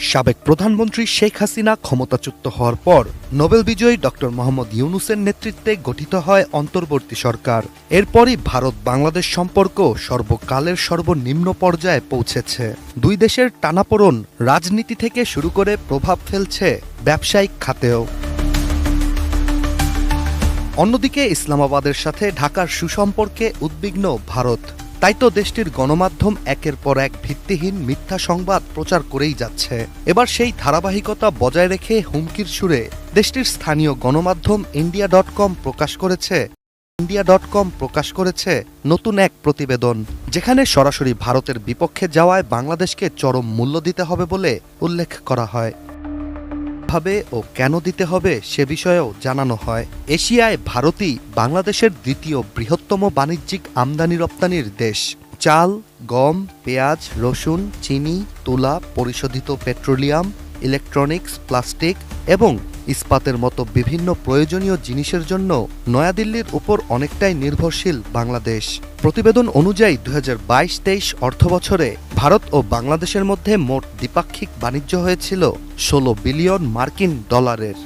সাবেক প্রধানমন্ত্রী শেখ হাসিনা ক্ষমতাচ্যুত হওয়ার পর নোবেল বিজয়ী ডক্টর মোহাম্মদ ইউনুসের নেতৃত্বে গঠিত হয় অন্তর্বর্তী সরকার। এরপরই ভারত বাংলাদেশ সম্পর্ক সর্বকালের সর্বনিম্ন পর্যায়ে পৌঁছেছে। দুই দেশের টানাপোড়ন রাজনীতি থেকে শুরু করে প্রভাব ফেলছে ব্যবসায়িক খাতেও। অন্যদিকে ইসলামাবাদের সাথে ঢাকার সুসম্পর্কে উদ্বিগ্ন ভারত। তাই তো দেশটির গণমাধ্যম একের পর এক ভিত্তিহীন মিথ্যা সংবাদ প্রচার করেই যাচ্ছে। এবার সেই ধারাবাহিকতা বজায় রেখে হুমকির সুরে দেশটির স্থানীয় গণমাধ্যম ইন্ডিয়া ডট কম প্রকাশ করেছে। ইন্ডিয়া ডট কম প্রকাশ করেছে নতুন এক প্রতিবেদন, যেখানে সরাসরি ভারতের বিপক্ষে যাওয়ায় বাংলাদেশকে চরম মূল্য দিতে হবে বলে উল্লেখ করা হয়। ভাবে ও কেন দিতে হবে সে বিষয়েও জানানো হয়। এশিয়ায় ভারতই বাংলাদেশের দ্বিতীয় বৃহত্তম বাণিজ্যিক আমদানি রপ্তানির দেশ। চাল, গম, পেঁয়াজ, রসুন, চিনি, তুলা, পরিশোধিত পেট্রোলিয়াম, ইলেকট্রনিক্স, প্লাস্টিক এবং ইস্পাতের মতো বিভিন্ন প্রয়োজনীয় জিনিসের জন্য নয়াদিল্লির উপর অনেকটাই নির্ভরশীল বাংলাদেশ। প্রতিবেদন অনুযায়ী দু হাজার বাইশ তেইশ অর্থবছরে ভারত ও বাংলাদেশের মধ্যে মোট দ্বিপাক্ষিক বাণিজ্য হয়েছিল ষোলো বিলিয়ন মার্কিন ডলারের।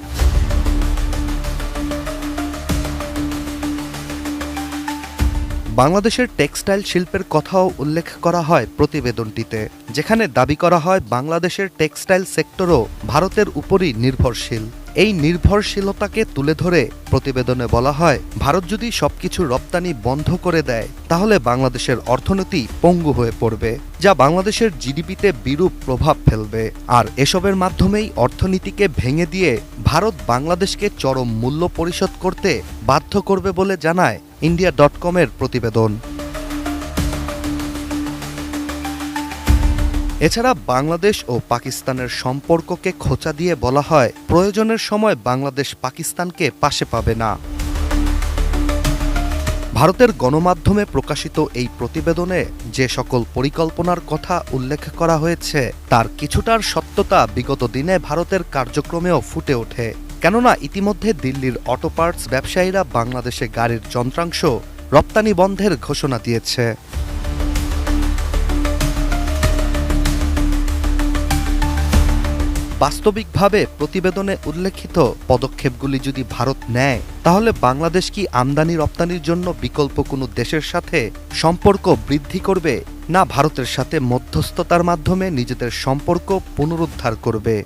বাংলাদেশের টেক্সটাইল শিল্পের কথাও উল্লেখ করা হয় প্রতিবেদনটিতে, যেখানে দাবি করা হয় বাংলাদেশের টেক্সটাইল সেক্টরও ভারতের উপরই নির্ভরশীল। এই নির্ভরশীলতাকে তুলে ধরে প্রতিবেদনে বলা হয়, ভারত যদি সবকিছু রপ্তানি বন্ধ করে দেয়, তাহলে বাংলাদেশের অর্থনীতি পঙ্গু হয়ে পড়বে, যা বাংলাদেশের জিডিপিতে বিরূপ প্রভাব ফেলবে। আর এসবের মাধ্যমেই অর্থনীতিকে ভেঙে দিয়ে ভারত বাংলাদেশকে চরম মূল্য পরিশোধ করতে বাধ্য করবে বলে জানায় ইন্ডিয়া ডট কমের প্রতিবেদন। এছাড়া বাংলাদেশ ও পাকিস্তানের সম্পর্ককে খোঁচা দিয়ে বলা হয়, প্রয়োজনের সময় বাংলাদেশ পাকিস্তানকে পাশে পাবে না। ভারতের গণমাধ্যমে প্রকাশিত এই প্রতিবেদনে যে সকল পরিকল্পনার কথা উল্লেখ করা হয়েছে, তার কিছুটার সত্যতা বিগত দিনে ভারতের কার্যক্রমেও ফুটে ওঠে। কেননা ইতিমধ্যে দিল্লির অটো পার্টস ব্যবসায়ীরা বাংলাদেশে গাড়ির যন্ত্রাংশ রপ্তানি বন্ধের ঘোষণা দিয়েছে। বাস্তবিকভাবে প্রতিবেদনে উল্লেখিত পদক্ষেপগুলি যদি ভারত নেয়, তাহলে বাংলাদেশ কি আমদানি রপ্তানির জন্য বিকল্প কোনো দেশের সাথে সম্পর্ক বৃদ্ধি করবে, না ভারতের সাথে মধ্যস্থতার মাধ্যমে নিজেদের সম্পর্ক পুনরুদ্ধার করবে?